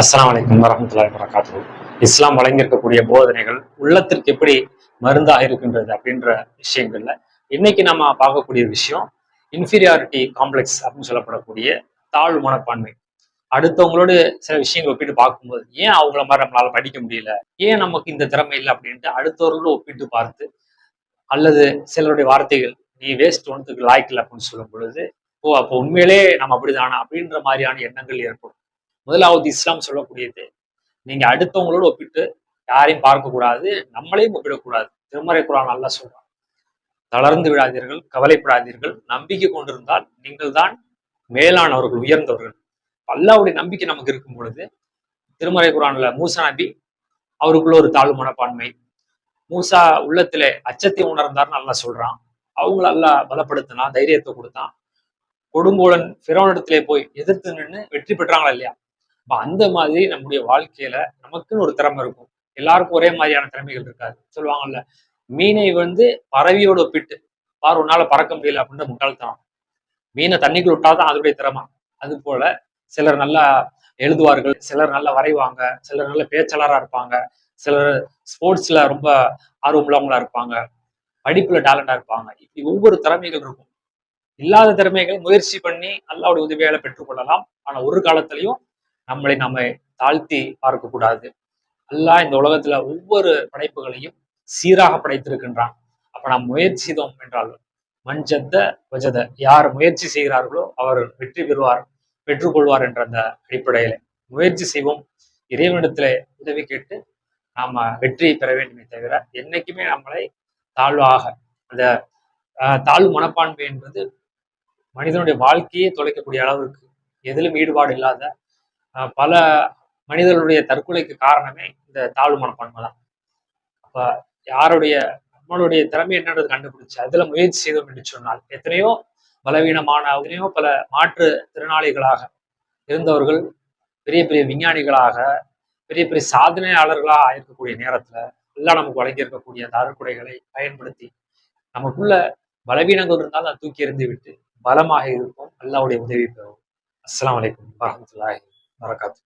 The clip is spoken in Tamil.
அஸ்லாம் வலைக்கம் வரஹ்மத்துல்லாஹி வரகாத்து இஸ்லாம் வழங்கியிருக்கக்கூடிய போதனைகள் உள்ளத்திற்கு எப்படி மருந்தாக இருக்கின்றது அப்படின்ற விஷயங்கள்ல இன்னைக்கு நம்ம பார்க்கக்கூடிய விஷயம் இன்ஃபீரியாரிட்டி காம்ப்ளெக்ஸ் அப்படின்னு சொல்லப்படக்கூடிய தாழ்வு மனப்பான்மை. அடுத்தவங்களோட சில விஷயங்களை ஒப்பிட்டு பார்க்கும்போது ஏன் அவங்கள மாதிரி நம்மளால படிக்க முடியல? ஏன் நமக்கு இந்த திறமை இல்லை அப்படின்ட்டு அடுத்தவர்களோட ஒப்பிட்டு பார்த்து அல்லது சிலருடைய வார்த்தைகள் நீ வேஸ்ட் ஒன்றுக்கு லாய்க்கில் அப்படின்னு சொல்லும் பொழுது ஓ அப்போ உண்மையிலே நம்ம அப்படிதானா? அப்படின்ற மாதிரியான எண்ணங்கள் ஏற்படும். முதலாவது இஸ்லாம் சொல்லக்கூடியது. நீங்க அடுத்தவங்களோட ஒப்பிட்டு யாரையும் பார்க்கக்கூடாது நம்மளையும் ஒப்பிடக்கூடாது. திருமறை குரான் நல்லா சொல்றான். தளர்ந்து விடாதீர்கள் கவலைப்படாதீர்கள் நம்பிக்கை கொண்டிருந்தால் நீங்கள் தான் மேலானவர்கள் உயர்ந்தவர்கள். அல்லாவுடைய நம்பிக்கை நமக்கு இருக்கும் பொழுது திருமறை குரான்ல மூசா நபி அவருக்குள்ள ஒரு தாழ்வு மனப்பான்மை. மூசா உள்ளத்திலே அச்சத்தை உணர்ந்தார்னு நல்லா சொல்றான். அவங்கள நல்லா பலப்படுத்தினான் தைரியத்தை கொடுத்தான். கொடுங்கோலன் பிறவனிடத்திலே போய் எதிர்த்து நின்று வெற்றி பெற்றாங்களா இல்லையா? இப்போ அந்த மாதிரி நம்முடைய வாழ்க்கையில நமக்குன்னு ஒரு திறமை இருக்கும். எல்லாருக்கும் ஒரே மாதிரியான திறமைகள் இருக்காது. சொல்லுவாங்கல்ல மீனை வந்து பறவையோட ஒப்பிட்டு பார் உன்னால பறக்க முடியல அப்படின்ற முட்டாள்தான் மீனை தண்ணிக்குள் விட்டாதான் அதனுடைய திறமை. அது போல சிலர் நல்லா எழுதுவார்கள் சிலர் நல்லா வரைவாங்க சிலர் நல்ல பேச்சாளராக இருப்பாங்க சிலர் ஸ்போர்ட்ஸ்ல ரொம்ப ஆர்வமுள்ளவங்களா இருப்பாங்க படிப்புல டேலண்டா இருப்பாங்க. இப்படி ஒவ்வொரு திறமைகள் இருக்கும். இல்லாத திறமைகள் முயற்சி பண்ணி அல்லாவுடைய உதவியால பெற்றுக்கொள்ளலாம். ஆனா ஒரு காலத்திலையும் நம்மளை நம்ம தாழ்த்தி பார்க்கக்கூடாது. அல்லாஹ் இந்த உலகத்துல ஒவ்வொரு படைப்புகளையும் சீராக படைத்திருக்கின்றான். அப்ப நாம் முயற்சி செய்தோம் என்றால் மஞ்சத்த வஜத யார் முயற்சி செய்கிறார்களோ அவர் வெற்றி பெறுவார் பெற்றுக்கொள்வார் என்ற அந்த அடிப்படையில முயற்சி செய்வோம். இறைவனிடத்துல உதவி கேட்டு நாம வெற்றியை பெற வேண்டுமே தவிர என்னைக்குமே நம்மளை தாழ்வாக அந்த ஆஹ், தாழ்வு மனப்பான்மை என்பது மனிதனுடைய வாழ்க்கையே தொலைக்கக்கூடிய அளவிற்கு எதிலும் ஈடுபாடு இல்லாத பல மனிதர்களுடைய தற்கொலைக்கு காரணமே இந்த தாழ்வு மனப்பான்மை தான். அப்ப யாருடைய நம்மளுடைய திறமை என்னன்றது கண்டுபிடிச்சு அதுல முயற்சி செய்தோம் என்று சொன்னால் எத்தனையோ பலவீனமான எத்தனையோ பல மாற்று திறனாளிகளாக இருந்தவர்கள் பெரிய பெரிய விஞ்ஞானிகளாக பெரிய பெரிய சாதனையாளர்களாக ஆயிருக்கக்கூடிய நேரத்துல எல்லாம் நமக்கு வழங்கியிருக்கக்கூடிய அந்த அறுக்குடைகளை பயன்படுத்தி நமக்குள்ள பலவீனங்கள் இருந்தால் அதை தூக்கி எறிந்து விட்டு பலமாக இருக்கும் அல்லாவுடைய உதவி பெறும் அஸ்லாம் வலைக்கம் வரமத்துல்லாஹி wabarakatuh.